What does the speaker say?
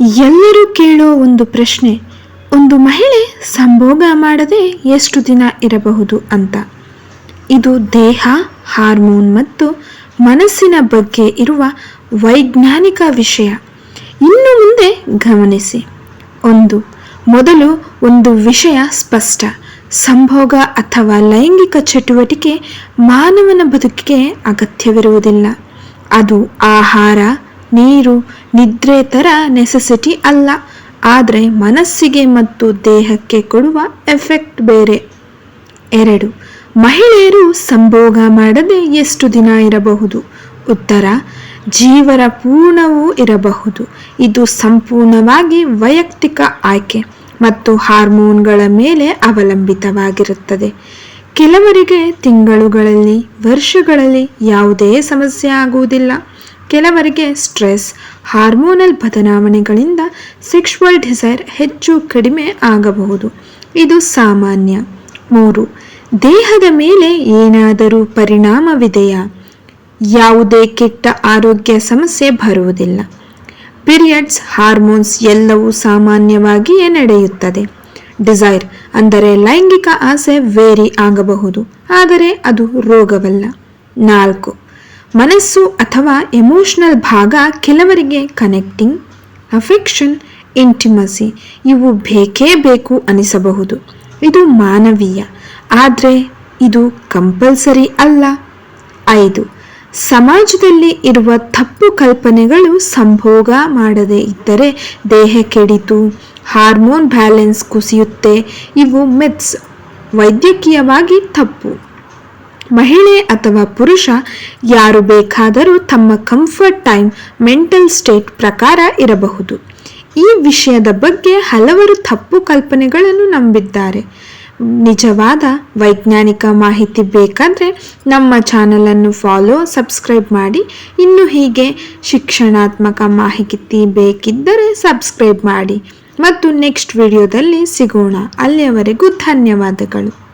ಎಲ್ಲರೂ ಕೇಳೋ ಒಂದು ಪ್ರಶ್ನೆ, ಒಂದು ಮಹಿಳೆ ಸಂಭೋಗ ಮಾಡದೆ ಎಷ್ಟು ದಿನ ಇರಬಹುದು ಅಂತ. ಇದು ದೇಹ, ಹಾರ್ಮೋನ್ ಮತ್ತು ಮನಸ್ಸಿನ ಬಗ್ಗೆ ಇರುವ ವೈಜ್ಞಾನಿಕ ವಿಷಯ. ಇನ್ನು ಮುಂದೆ ಗಮನಿಸಿ. ಒಂದು, ಮೊದಲು ಒಂದು ವಿಷಯ ಸ್ಪಷ್ಟ. ಸಂಭೋಗ ಅಥವಾ ಲೈಂಗಿಕ ಚಟುವಟಿಕೆ ಮಾನವನ ಬದುಕಿಗೆ ಅಗತ್ಯವಿರುವುದಿಲ್ಲ. ಅದು ಆಹಾರ ನೀರು ನಿದ್ರೆ ಥರ ನೆಸೆಸಿಟಿ ಅಲ್ಲ. ಆದರೆ ಮನಸ್ಸಿಗೆ ಮತ್ತು ದೇಹಕ್ಕೆ ಕೊಡುವ ಎಫೆಕ್ಟ್ ಬೇರೆ. ಎರಡು, ಮಹಿಳೆಯರು ಸಂಭೋಗ ಮಾಡದೆ ಎಷ್ಟು ದಿನ ಇರಬಹುದು? ಉತ್ತರ, ಜೀವರ ಪೂರ್ಣವೂ ಇರಬಹುದು. ಇದು ಸಂಪೂರ್ಣವಾಗಿ ವೈಯಕ್ತಿಕ ಆಯ್ಕೆ ಮತ್ತು ಹಾರ್ಮೋನ್ಗಳ ಮೇಲೆ ಅವಲಂಬಿತವಾಗಿರುತ್ತದೆ. ಕೆಲವರಿಗೆ ತಿಂಗಳುಗಳಲ್ಲಿ, ವರ್ಷಗಳಲ್ಲಿ ಯಾವುದೇ ಸಮಸ್ಯೆ ಆಗುವುದಿಲ್ಲ. ಕೆಲವರಿಗೆ ಸ್ಟ್ರೆಸ್, ಹಾರ್ಮೋನಲ್ ಬದಲಾವಣೆಗಳಿಂದ ಸೆಕ್ಷುವಲ್ ಡಿಸೈರ್ ಹೆಚ್ಚು ಕಡಿಮೆ ಆಗಬಹುದು. ಇದು ಸಾಮಾನ್ಯ. ಮೂರು, ದೇಹದ ಮೇಲೆ ಏನಾದರೂ ಪರಿಣಾಮವಿದೆಯಾ? ಯಾವುದೇ ಕೆಟ್ಟ ಆರೋಗ್ಯ ಸಮಸ್ಯೆ ಬರುವುದಿಲ್ಲ. ಪೀರಿಯಡ್ಸ್, ಹಾರ್ಮೋನ್ಸ್ ಎಲ್ಲವೂ ಸಾಮಾನ್ಯವಾಗಿಯೇ ನಡೆಯುತ್ತದೆ. ಡಿಸೈರ್ ಅಂದರೆ ಲೈಂಗಿಕ ಆಸೆ ವೇರಿ ಆಗಬಹುದು, ಆದರೆ ಅದು ರೋಗವಲ್ಲ. ನಾಲ್ಕು ಮನಸ್ಸು ಅಥವಾ ಎಮೋಷನಲ್ ಭಾಗ ಕೆಲವರಿಗೆ ಕನೆಕ್ಟಿಂಗ್ ಅಫೆಕ್ಷನ್ ಇಂಟಿಮಸಿ ಇವು ಬೇಕೇ ಬೇಕು ಅನಿಸಬಹುದು. ಇದು ಮಾನವೀಯ. ಆದರೆ ಇದು ಕಂಪಲ್ಸರಿ ಅಲ್ಲ. ಐದು, ಸಮಾಜದಲ್ಲಿ ಇರುವ ತಪ್ಪು ಕಲ್ಪನೆಗಳು ಸಂಭೋಗ ಮಾಡದೇ ಇದ್ದರೆ ದೇಹ ಕೆಡಿತು ಹಾರ್ಮೋನ್ ಬ್ಯಾಲೆನ್ಸ್ ಕುಸಿಯುತ್ತೆ, ಇವು ಮೆತ್ಸ್ ವೈದ್ಯಕೀಯವಾಗಿ ತಪ್ಪು. ಮಹಿಳೆ ಅಥವಾ ಪುರುಷ ಯಾರು ಬೇಕಾದರೂ ತಮ್ಮ ಕಂಫರ್ಟ್ ಟೈಮ್ ಮೆಂಟಲ್ ಸ್ಟೇಟ್ ಪ್ರಕಾರ ಇರಬಹುದು. ಈ ವಿಷಯದ ಬಗ್ಗೆ ಹಲವರು ತಪ್ಪು ಕಲ್ಪನೆಗಳನ್ನು ನಂಬಿದ್ದಾರೆ. ನಿಜವಾದ ವೈಜ್ಞಾನಿಕ ಮಾಹಿತಿ ಬೇಕಾದರೆ ನಮ್ಮ ಚಾನಲನ್ನು ಫಾಲೋ ಸಬ್ಸ್ಕ್ರೈಬ್ ಮಾಡಿ. ಇನ್ನು ಹೀಗೆ ಶಿಕ್ಷಣಾತ್ಮಕ ಮಾಹಿತಿ ಬೇಕಿದ್ದರೆ ಸಬ್ಸ್ಕ್ರೈಬ್ ಮಾಡಿ. ಮತ್ತು ನೆಕ್ಸ್ಟ್ ವಿಡಿಯೋದಲ್ಲಿ ಸಿಗೋಣ. ಅಲ್ಲಿಯವರೆಗೂ ಧನ್ಯವಾದಗಳು.